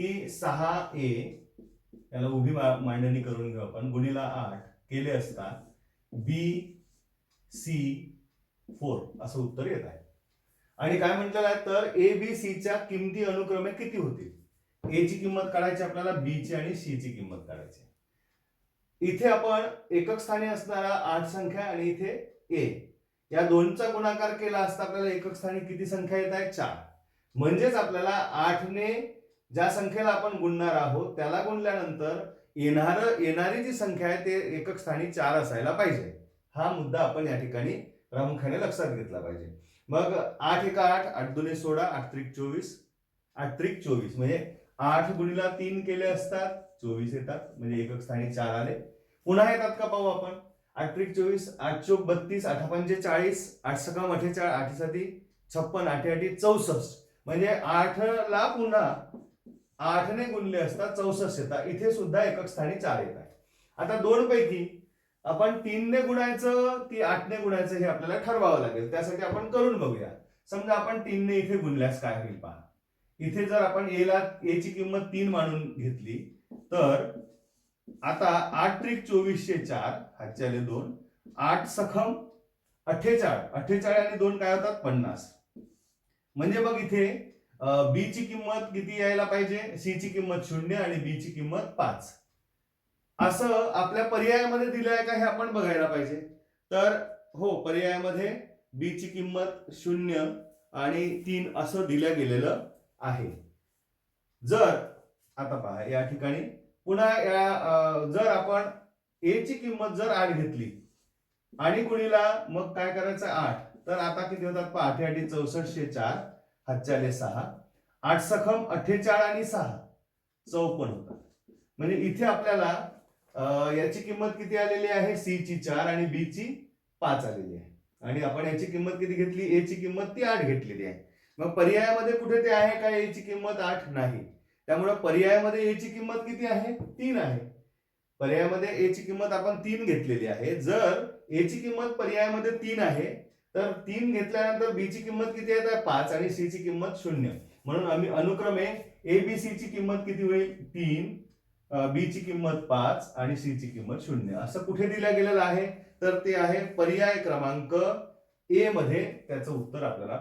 की सहा ए याला उभी मांडणी करून घेऊ आपण. गुणीला आठ केले असता बी सी फोर असं उत्तर येत आहे. आणि काय म्हटलेलं आहे तर ए बी सीच्या किमती अनुक्रमे किती होतील? ए ची किंमत काढायची आपल्याला बी ची आणि सी ची किंमत काढायची. इथे आपण एकक स्थानी असणारा आठ संख्या आणि इथे ए. या दोनचा गुणाकार केला असता आपल्याला एकक स्थानी किती संख्या येत आहे? चार. म्हणजेच आपल्याला आठने ज्या संख्येला आपण गुणणार आहोत त्याला गुणल्यानंतर येणार येणारी जी संख्या आहे ते एकक स्थानी चार असायला पाहिजे. हा मुद्दा आपण या ठिकाणी प्रामुख्याने लक्षात घेतला पाहिजे. मग आठ एका आठ आठ दोन्ही सोळा आठ त्रिक चोवीस आठ त्रिक चोवीस. म्हणजे आठ गुणीला तीन केले असतात चोवीस येतात म्हणजे एकक स्थानी चार आले. पुन्हा येतात का पाहू आपण? आठ त्रिक चोवीस आठ चोक बत्तीस आठ पंचे चाळीस आठ सकाम अठ्ठेचाळ आठसाठी छप्पन आठ आठी चौसष्ट. म्हणजे आठला पुन्हा आठने गुणले असता चौसष्ट येतात इथे सुद्धा एकक स्थानी चार येत आहे. आता दोन पैकी आपण तीनने गुणायचं की आठने गुणायचं हे आपल्याला ठरवावं लागेल. त्यासाठी आपण करून बघूया. समजा आपण तीनने इथे गुणल्यास काय होईल पहा. इथे जर आपण एला ए ची किंमत तीन मानून घेतली तर आता आठ त्रिक चोवीसशे चार हातच्याले दोन आठ सखम अठ्ठेचाळ. अठ्ठेचाळ आणि दोन काय होतात? पन्नास. म्हणजे मग इथे बी ची किंमत किती यायला पाहिजे? सी ची किंमत शून्य आणि बी ची किंमत पाच. असं आपल्या पर्यायामध्ये दिलं आहे का हे आपण बघायला पाहिजे. तर हो पर्यायामध्ये बी ची किंमत शून्य आणि तीन असं दिलं गेलेलं आहे. जर आता पहा या ठिकाणी पुन्हा या जर आपण ए ची किंमत जर आठ घेतली आणि गुणीला मग काय करायचं? आठ. तर आता किती होतात? पहा आठ चौसष्टशे चार. हातच्याले सहा आठ सखम अठ्ठेचाळ आणि सहा चौपन्न. होतात म्हणजे इथे आपल्याला याची किंमत किती आलेली आहे? सी ची चार आणि बी ची पाच आलेली आहे. आणि आपण याची किंमत किती घेतली? ए ची किंमत ती आठ घेतलेली आहे. मग पर्यायामध्ये कुठे ते आहे का? ए ची किंमत आठ नाही. त्यामुळे पर्यायामध्ये ए ची किंमत किती आहे? तीन आहे. पर्यायामध्ये ए ची किंमत आपण तीन घेतलेली आहे. जर ए ची किंमत पर्यायामध्ये तीन आहे तर तीन घेतल्यानंतर बी ची किंमत किती आहे? पाच आणि सी ची किंमत शून्य. म्हणून आम्ही अनुक्रमे ए बी सी ची किंमत किती होईल? तीन. बी ची किंमत पाच आणि सी ची किंमत शून्य. असं कुठे दिलं गेलेलं आहे? तर ते आहे पर्याय क्रमांक ए मध्ये. त्याचं उत्तर आपल्याला